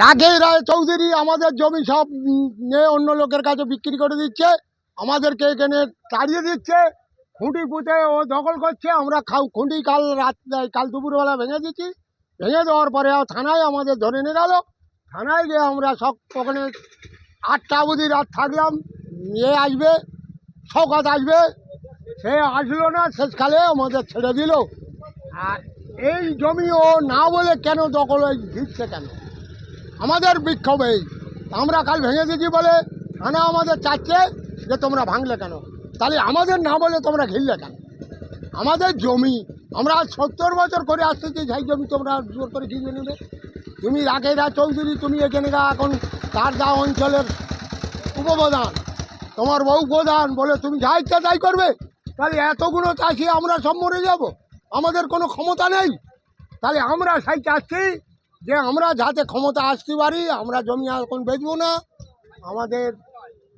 রাঘেই রায় চৌধুরী আমাদের জমি সব নিয়ে অন্য লোকের কাছে বিক্রি করে দিচ্ছে। আমাদেরকে এখানে তাড়িয়ে দিচ্ছে। খুঁটি পুঁতে ও দখল করছে। আমরা খাও খুঁটি কাল রাত কাল দুপুরবেলা ভেঙে দিচ্ছি ভেঙে দেওয়ার পরে থানায় আমাদের ধরে নিয়ে গেল। থানায় গিয়ে আমরা সব ওখানে আটটা অবধি রাত থাকলাম। নিয়ে আসবে, শওকাত আসবে। সে আসলো না, শেষকালে আমাদের ছেড়ে দিল। আর এই জমি ও না বলে কেন দখল দিচ্ছে কেন? আমাদের বিক্ষোভ এই। আমরা কাল ভেঙে দিচ্ছি বলে? থানা আমাদের চাচ্ছে যে তোমরা ভাঙলে কেন? তাহলে আমাদের না বলে তোমরা ঘিরলে কেন? আমাদের জমি, আমরা সত্তর বছর করে আসতেছি, সেই জমি তোমরা জোর করে ঘিরে নেবে। তুমি রাকেরা চৌধুরী, তুমি এখানে এখন তার দা অঞ্চলের উপপ্রধান, তোমার বউ প্রধান বলে তুমি যা ইচ্ছা তাই করবে। তাহলে এতগুলো চাষি আমরা সব মরে যাব। আমাদের কোনো ক্ষমতা নেই। তাহলে আমরা সেই চাচ্ছি যে আমরা যাতে ক্ষমতা আসতে পারি আমরা জমি এখন বেচবো না। আমাদের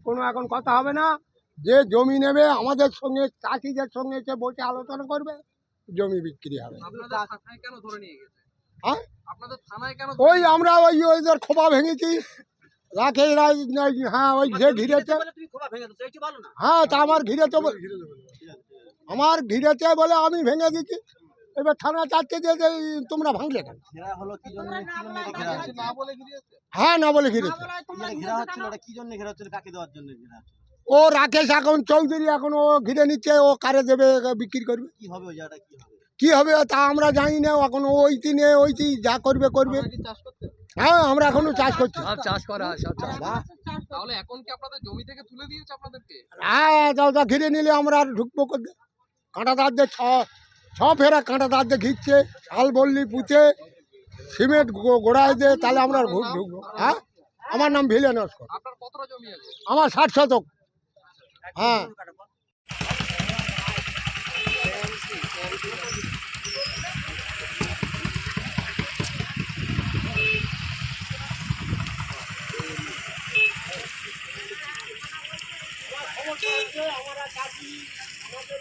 কোনো এখন কথা হবে না। যে জমি নেবে আমাদের সঙ্গে চাষিদের সঙ্গে এসে বসে আলোচনা করবে জমি বিক্রি হবে। আপনাদের থানায় কেন ধরে নিয়ে গেছে? হ্যাঁ? আপনাদের থানায় কেন ওই আমরা ওই ওইদের খোপা ভেঙেছি। রাখে রাজ হ্যাঁ ওই যে ঘিরেছে। হ্যাঁ তা আমার ঘিরেছে বলে। আমার ঘিরেছে বলে আমি ভেঙে দিচ্ছি এবার থানা চাচ্ছে যে তোমরা ভাঙলে কেন? হ্যাঁ না বলে ঘিরেছে। এটা ঘেরা হচ্ছিল ওটা কি জন্য ঘেরা হচ্ছিল? কাকে দেওয়ার জন্য ঘেরা হচ্ছিল? ও রাকেশ এখন চৌধুরী এখন ও ঘিরে নিচ্ছে ও কারে দেবে বিক্রি করবে? কি হবে কি হবে? তা আমরা জানি না এখন ওই দিনে ওই দিন যা করবে করবে। হ্যাঁ আমরা এখনও চাষ করছি। চাষ করা তাহলে এখন কি আপনাদের জমি থেকে তুলে দিয়েছে আপনাদেরকে? হ্যাঁ দাদা ঘিরে নিলে আমরা আর ঢুকবো করতে কাঁটাদারদের ছ দিয়ে ছ ফেরা কাঁটাদার দিয়ে ঘিচ্ছে শাল বললি পুঁতে সিমেন্ট গোড়ায় দিয়ে তাহলে আমরা ঘুর ঢুকবো হ্যাঁ? আমার নাম ভিলেন নস্কর আমার ষাট শতক। হ্যাঁ। আমরা কাজী আমাদের